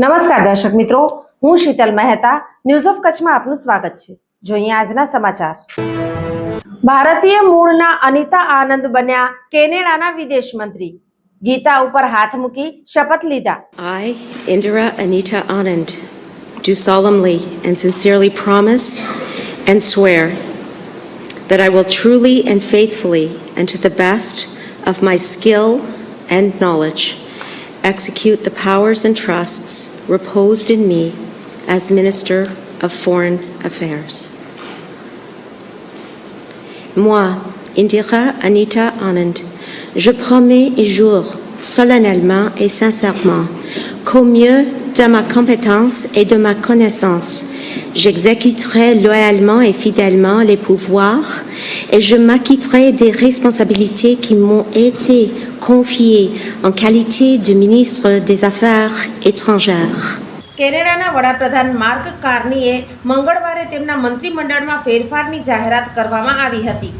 નમસ્કાર દર્શક મિત્રો હું શીતલ મહેતા ન્યૂઝ ઓફ કચ્છમાં આપનું સ્વાગત છે જોઈએ આજના સમાચાર ભારતીય મૂળના અનિતા આનંદ બન્યા કેનેડાના વિદેશ મંત્રી ગીતા ઉપર હાથ મૂકી શપથ લીધા I, Indira Anita Anand, do solemnly and sincerely promise and swear that I will truly and faithfully and to the best of my skill and knowledge execute the powers and trusts reposed in me as Minister of Foreign Affairs. Moi, Indira Anita Anand, je promets et jure solennellement et sincèrement qu'au mieux de ma compétence et de ma connaissance, j'exécuterai loyalement et fidèlement les pouvoirs et je m'acquitterai des responsabilités qui m'ont été confiées en qualité de ministre des Affaires étrangères. કેનેડાના વડાપ્રધાન mark કાર્નીએ મંગળવારે તેમના મંત્રીમંડળમાં ફેરફારની જાહેરાત કરવામાં આવી હતી,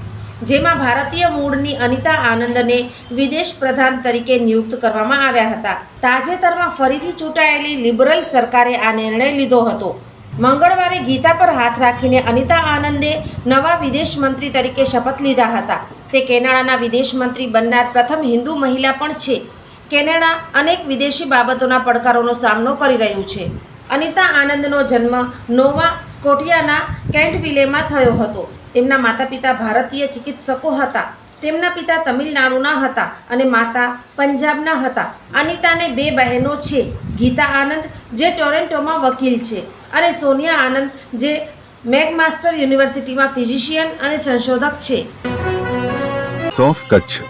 જેમાં ભારતીય મૂળની અનિતા આનંદને વિદેશ પ્રધાન તરીકે નિયુક્ત કરવામાં આવ્યા હતા તાજેતરમાં ફરીથી ચૂંટાયેલી લિબરલ સરકારે આ નિર્ણય લીધો હતો મંગળવારે ગીતા પર હાથ રાખીને અનિતા આનંદે નવા વિદેશ મંત્રી તરીકે શપથ લીધા હતા. તે કેનેડાના વિદેશ મંત્રી બનનાર પ્રથમ હિન્દુ મહિલા પણ છે. કેનેડા અનેક વિદેશી બાબતોના પડકારોનો સામનો કરી રહ્યું છે. અનિતા આનંદનો જન્મ નોવા સ્કોટિયાના કેન્ટવિલેમાં થયો હતો. તેમના માતા પિતા ભારતીય ચિકિત્સકો હતા. તેમના પિતા તમિલનાડુના હતા અને માતા પંજાબના હતા. અનિતાને બે બહેનો છે ગીતા આનંદ જે ટોરેન્ટોમાં વકીલ છે અને સોનિયા આનંદ જે મેકમાસ્ટર યુનિવર્સિટીમાં ફિઝિશિયન અને સંશોધક છે. સોફ Kutch.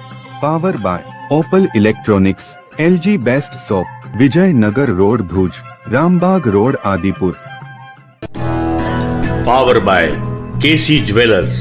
Power by Opal electronics LG best shop Vijaynagar road Bhuj Rambaug road Adipur. Power by KC jewellers.